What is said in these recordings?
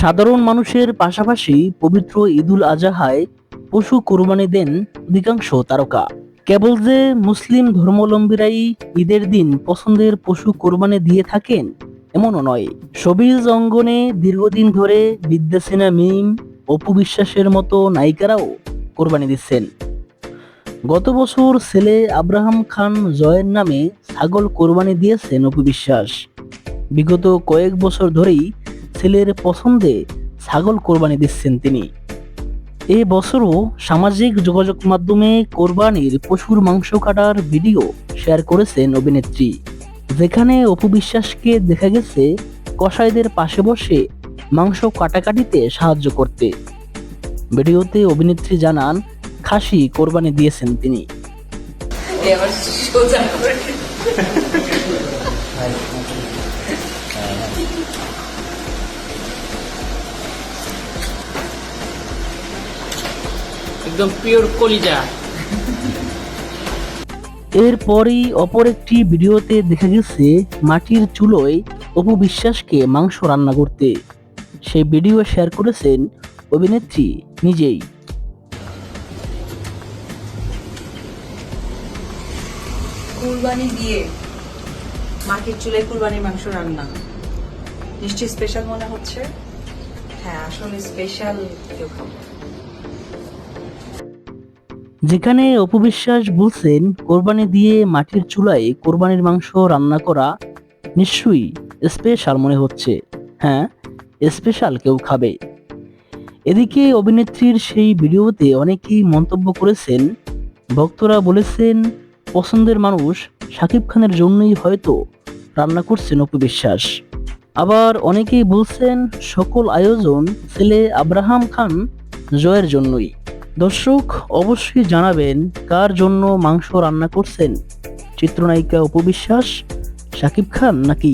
সাধারণ মানুষের পাশাপাশি পবিত্র ঈদুল আজহায় পশু কোরবানি দেন অধিকাংশ তারকা। কেবল যে মুসলিম ধর্মাবলম্বীরাই ঈদের দিন পছন্দের পশু কোরবানি দিয়ে থাকেন, এমনও নয়। সবিজ অঙ্গনে দীর্ঘদিন ধরে বিদ্যাসেনা মিম, অপু বিশ্বাসের মতো নায়িকারাও কোরবানি দিচ্ছেন। গত বছর ছেলে আব্রাহাম খান জয়ের নামে ছাগল কোরবানি দিয়েছেন অপু বিশ্বাস। বিগত কয়েক বছর ধরেই ছেলের পছন্দে ছাগল কোরবানি দিচ্ছেন তিনি। এ বছরও সামাজিক যোগাযোগ মাধ্যমে কোরবানির পশুর মাংস কাটার ভিডিও শেয়ার করেছেন অভিনেত্রী। যেখানে অপু বিশ্বাসকে দেখা গেছে কসাইদের পাশে বসে মাংস কাটাকাটিতে সাহায্য করতে। ভিডিওতে অভিনেত্রী জানান, খাসি কোরবানি দিয়েছেন তিনি। একদম পিওর কলিজা। এরপরই অপর একটি ভিডিওতে দেখা গেছে মাটির চুলোয় অপু বিশ্বাসকে মাংস রান্না করতে। সেই ভিডিও শেয়ার করেছেন অভিনেত্রী নিজেই। কুরবানি দিয়ে মাটির চুলায় কুরবানির মাংস রান্না। নিশ্চয়ই স্পেশাল মনে হচ্ছে? হ্যাঁ আসলে স্পেশাল কেউ খাব যেখানে অপু বিশ্বাস বলছেন, কোরবানি দিয়ে মাটির চুলায় কোরবানির মাংস রান্না করা নিশ্চয়ই স্পেশাল মনে হচ্ছে। হ্যাঁ স্পেশাল কেউ খাবে। এদিকে অভিনেত্রীর সেই ভিডিওতে অনেকেই মন্তব্য করেছেন, ভক্তরা বলেছেন, পছন্দের মানুষ শাকিব খানের জন্যই হয়তো রান্না করছেন অপু বিশ্বাস। আবার অনেকেই বলছেন, সকল আয়োজন ছেলে আব্রাহাম খান জয়ের জন্যই। দর্শক, অবশ্যই জানাবেন কার জন্য মাংস রান্না করছেন। চিত্রনায়িকা উপবিশ্বাস শাকিব খান নাকি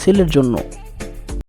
ছেলের জন্য?